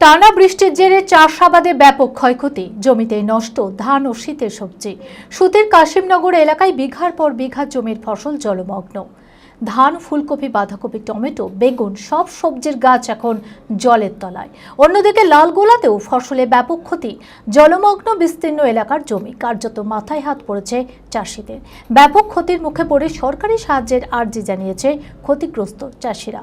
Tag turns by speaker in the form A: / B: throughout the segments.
A: টানা বৃষ্টির জেরে চাষাবাদে ব্যাপক ক্ষয়ক্ষতি। জমিতে নষ্ট ধান ও শীতের সবজি। সুতির কাশিমনগর এলাকায় বিঘার পর বিঘা জমির ফসল জলমগ্ন। ধান, ফুলকপি, বাঁধাকপি, টমেটো, বেগুন সব সবজির গাছ এখন জলের তলায়। অন্যদিকে লালগোলাতেও ফসলে ব্যাপক ক্ষতি। জলমগ্ন বিস্তীর্ণ এলাকার জমি কার্যত মাথায় হাত পড়েছে চাষিদের। ব্যাপক ক্ষতির মুখে পড়ে সরকারি সাহায্যের আর্জি জানিয়েছে ক্ষতিগ্রস্ত চাষিরা।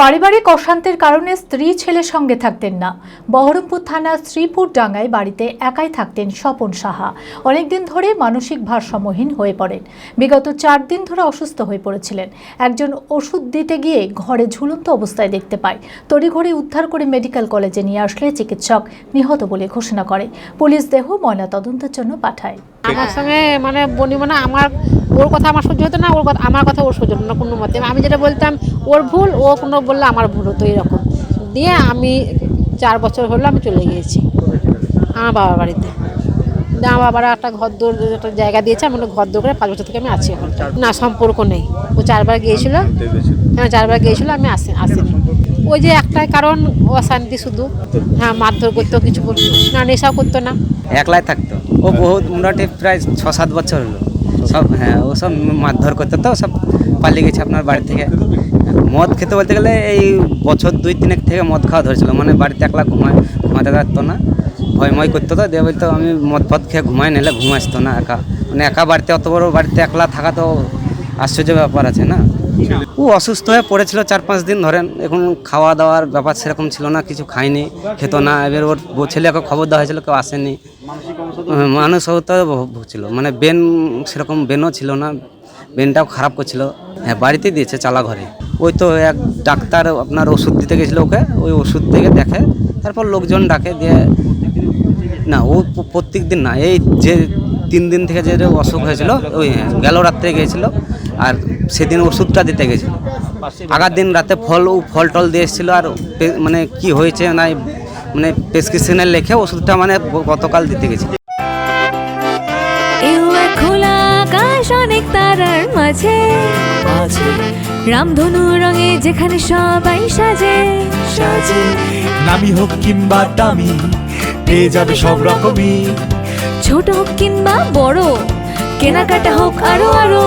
A: পারিবারিক অশান্তির কারণে স্ত্রী ছেলের সঙ্গে থাকতেন না। বহরমপুর থানার শ্রীপুর ডাঙ্গায় বাড়িতে একাই থাকতেন স্বপন সাহা। অনেকদিন ধরে মানসিক ভারসাম্যহীন হয়ে পড়েন। বিগত চার দিন ধরে অসুস্থ হয়ে পড়েছিলেন। একজন ওষুধ দিতে গিয়ে ঘরে ঝুলন্ত অবস্থায় দেখতে পায়। তড়িঘড়ি উদ্ধার করে মেডিকেল কলেজে নিয়ে আসলে চিকিৎসক নিহত বলে ঘোষণা করে। পুলিশ দেহ ময়না তদন্তের জন্য পাঠায়।
B: আমার সঙ্গে মানে বনি মানে আমার ওর কথা আমার সহ্য হতো না, ওর কথা আমার কথা ওর সহ্য হতো না কোনো মতে। আমি যেটা বলতাম, ওর ভুল, ও কোনো বললে আমার ভুল হতো এরকম। দিয়ে আমি চার বছর হলো আমি চলে গিয়েছি আমার বাবার বাড়িতে। আমার বাবারা একটা ঘর দৌড় একটা জায়গা দিয়েছে, আমি ঘর দৌড় করে পাঁচ বছর থেকে আমি আছি এখন। না, সম্পর্ক নেই। ও চারবার গিয়েছিল। হ্যাঁ চারবার গিয়েছিল, আমি আসি আসিনি। ওই যে একটাই কারণ, অশান্তি শুধু। হ্যাঁ মারধর করতো কিছু বলতো না, নেশাও করতো না।
C: একলাই থাকতো। ও বহুত মোটামুটি প্রায় ছ সাত বছর হলো। সব হ্যাঁ ও সব মারধর করতো তো, সব পালিয়ে গেছে আপনার বাড়ি থেকে। মদ খেতে বলতে গেলে এই বছর দুই তিনেক থেকে মদ খাওয়া ধরেছিল মানে বাড়িতে একলা ঘুমায়, ঘুমাতে পারতো না। ভয়ময় করতো তো, দিয়ে বলতো আমি মদ ফদ খেয়ে ঘুমাই নিলে ঘুম আসতো না একা। মানে একা বাড়িতে, অত বড় বাড়িতে একলা থাকা তো আশ্চর্য ব্যাপার আছে না? ও অসুস্থ হয়ে পড়েছিল চার পাঁচ দিন ধরেন এখন খাওয়া দাওয়ার ব্যাপার সেরকম ছিল না কিছু খায়নি খেত না এবার ওর ছেলেকে খবর দেওয়া হয়েছিল কেউ আসেনি। হ্যাঁ, মানুষ তো ভুগছিল মানে বেন সেরকম বেনও ছিল না বেনটাও খারাপ করছিল। হ্যাঁ বাড়িতে দিয়েছে চালা ঘরে। ওই তো এক ডাক্তার আপনার ওষুধ দিতে গেছিল ওকে ওই ওষুধ থেকে দেখে তারপর লোকজন ডাকে দিয়ে না ও প্রত্যেক দিন না এই যে তিন দিন থেকে যে অসুখ হয়েছিল ওই হ্যাঁ, গেল রাত্রে গিয়েছিল আর সেদিন ওষুধটা দিতে গেছিল। আগার দিন রাতে ফল ও ফল টল দিয়ে এসেছিল আর মানে কি হয়েছে না মানে প্রেসক্রিপশনে লেখে ওষুধটা মানে গতকাল দিতে গেছিল।
D: এও খোলা আকাশ অনেক তারার মাঝে। রামধনু রঙে যেখানে সবাই সাজে।
E: সাজে। নামি হোক কিংবা দামি পেয়ে যাবে সব রকমই।
D: ছোট হোক কিংবা বড় কেনাকাটা হোক আরও আরও।